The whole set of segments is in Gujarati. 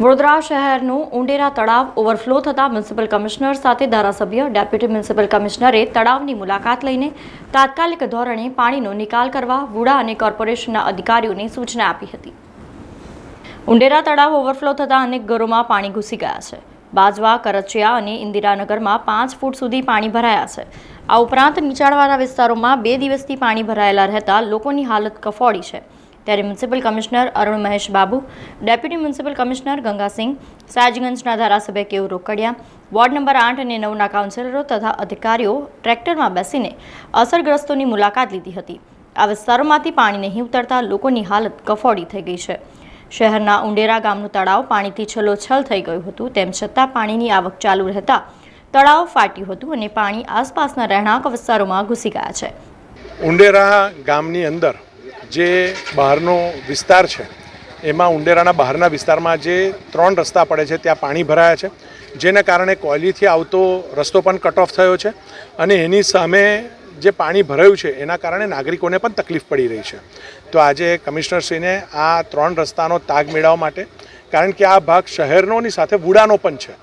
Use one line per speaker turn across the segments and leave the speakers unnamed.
વડોદરા શહેરનું ઉંડેરા તળાવ ઓવરફ્લો થતાં મ્યુનિસિપલ કમિશનર સાથે ધારાસભ્ય ડેપ્યુટી મ્યુનિસિપલ કમિશનરે તળાવની મુલાકાત લઈને તાત્કાલિક ધોરણે પાણીનો નિકાલ કરવા વુડા અને કોર્પોરેશનના અધિકારીઓને સૂચના આપી હતી. ઉંડેરા તળાવ ઓવરફ્લો થતાં અનેક ઘરોમાં પાણી ઘૂસી ગયા છે. બાજવા, કરચિયા અને ઇન્દિરાનગરમાં પાંચ ફૂટ સુધી પાણી ભરાયા છે. આ ઉપરાંત નીચાણવાળા વિસ્તારોમાં બે દિવસથી પાણી ભરાયેલા રહેતા લોકોની હાલત કફોડી છે. ત્યારે municipal commissioner Arun Mahesh Babu, deputy municipal commissioner Gangasingh, સાજગંજના ધારાસભ્ય કેવું રોકડિયા, વોર્ડ નંબર આઠ અને નવના કાઉન્સિલરો તથા અધિકારીઓ ટ્રેક્ટરમાં બેસીને અસરગ્રસ્તોની મુલાકાત લીધી હતી. આ વિસ્તારોમાંથી પાણી નહીં ઉતરતા લોકોની હાલત કફોડી થઈ ગઈ છે. શહેરના ઉંડેરા ગામનું તળાવ પાણીથી છલોછલ થઈ ગયું હતું. તેમ છતાં પાણીની આવક ચાલુ રહેતા તળાવ ફાટ્યું હતું અને પાણી આસપાસના રહેણાંક વિસ્તારોમાં ઘૂસી ગયા છે.
ઉંડેરા ગામની અંદર જે બહારનો વિસ્તાર છે, એમાં ઉંડેરાના બહારના વિસ્તારમાં જે ત્રણ રસ્તા પડે છે, ત્યાં પાણી ભરાયા છે, જેના કારણે કોયલીથી આવતો રસ્તો પણ કટ ઓફ થયો છે અને એની સામે જે પાણી ભરાયું છે, એના કારણે નાગરિકોને પણ તકલીફ પડી રહી છે. તો આજે કમિશનરશ્રીને આ ત્રણ રસ્તાનો તાગ મેળવવા માટે, કારણ કે આ ભાગ શહેરનોની સાથે વુડાનો પણ છે.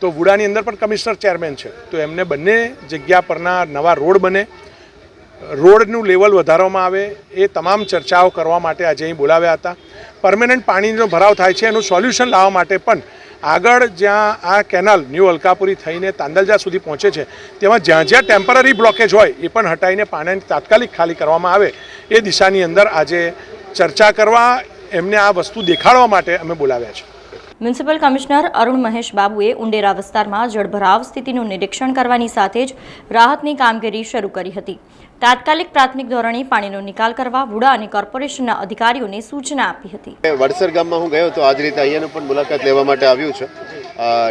તો વુડાની અંદર પણ કમિશનર ચેરમેન છે. તો એમને બંને જગ્યા પરના નવા રોડ બને રોડનું લેવલ વધારવામાં આવે એ તમામ ચર્ચાઓ કરવા માટે આજે અહીં બોલાવ્યા હતા. પરમેનન્ટ પાણીનો ભરાવ થાય છે, એનું સોલ્યુશન લાવવા માટે પણ આગળ જ્યાં આ કેનાલ ન્યૂ અલકાપુરી થઈને તાંદલજા સુધી પહોંચે છે, તેમાં જ્યાં જ્યાં ટેમ્પરરી બ્લોકેજ હોય એ પણ હટાઈને પાણીને તાત્કાલિક ખાલી કરવામાં આવે એ દિશાની અંદર આજે ચર્ચા કરવા એમને આ વસ્તુ દેખાડવા માટે અમે બોલાવ્યા છે.
મ્યુનિસિપલ કમિશનર અરુણ મહેશ બાબુએ ઉંડેરા વિસ્તારમાં જળભરાવ સ્થિતિનું નિરીક્ષણ કરવાની સાથે જ રાહતની કામગીરી શરૂ કરી હતી. તાત્કાલિક પ્રાથમિક ધોરણે પાણીનો નિકાલ કરવા વુડા અને કોર્પોરેશનના અધિકારીઓને સૂચના આપી હતી.
વડસર ગામમાં હું ગયો તો આજ રીતે અહીંયાનું પણ મુલાકાત લેવા માટે આવ્યું છે.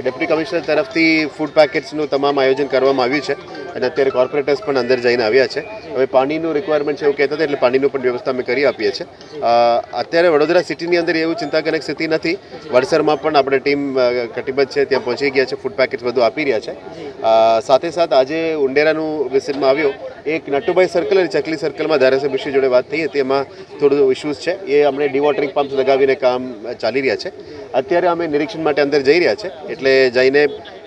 ડેપ્યુટી કમિશનર તરફથી ફૂડ પેકેટ્સનું તમામ આયોજન કરવામાં આવ્યું છે. અને અત્યારે કોર્પોરેટર્સ પણ અંદર જઈને આવ્યા છે. હવે પાણીનું રિક્વાયરમેન્ટ છે એવું કહેતા હતા, એટલે પાણીનું પણ વ્યવસ્થા અમે કરી આપીએ છીએ. અત્યારે વડોદરા સિટીની અંદર એવું ચિંતાજનક સ્થિતિ નથી. વડસરમાં પણ આપણે ટીમ કટિબદ્ધ છે, ત્યાં પહોંચી ગયા છે ફૂડ પેકેજ બધું આપી રહ્યા છે. સાથે સાથે આજે ઉંડેરાનું વિઝિટમાં આવ્યો. એક નટુભાઈ સર્કલ અને ચકલી સર્કલમાં ધારાસભ્ય શ્રી જોડે વાત થઈ હતી. એમાં થોડું ઇશ્યુઝ છે. એ અમને ડિવોટરિંગ પમ્પ્સ લગાવીને કામ ચાલી રહ્યા છે. અત્યારે અમે નિરીક્ષણ માટે અંદર જઈ રહ્યા છે. એટલે જઈને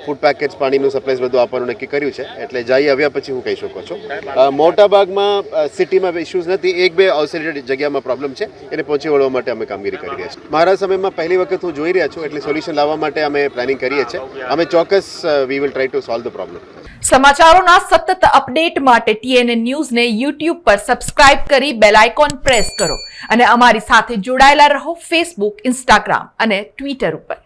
ફૂડ પેકેટ્સ પાણીનું સપ્લાય બધું આપવાનું નક્કી કર્યું છે. એટલે જઈ આવ્યા પછી હું કહી શકો છો. અ, મોટા ભાગમાં સિટીમાં ઇશ્યુઝ નથી. એક બે આઉટસાઇડ જગ્યામાં પ્રોબ્લેમ છે. એને પહોંચી વળવા માટે અમે કામગીરી કરી રહ્યા છીએ. મારા સમયમાં પહેલી વખત હું જોઈ રહ્યા છું એટલે સોલ્યુશન લાવવા માટે અમે પ્લાનિંગ કરીએ છીએ. અમે ચોક્કસ we will try to solve the problem
સમાચારોના સતત અપડેટ માટે ટીએનએ ન્યૂઝને યુટ્યુબ પર સબસ્ક્રાઇબ કરી બેલ આઇકોન પ્રેસ કરો. અને અમારી સાથે જોડાયેલા રહો ફેસબુક ઇન્સ્ટાગ્રામ અને ટ્વિટર ઉપર.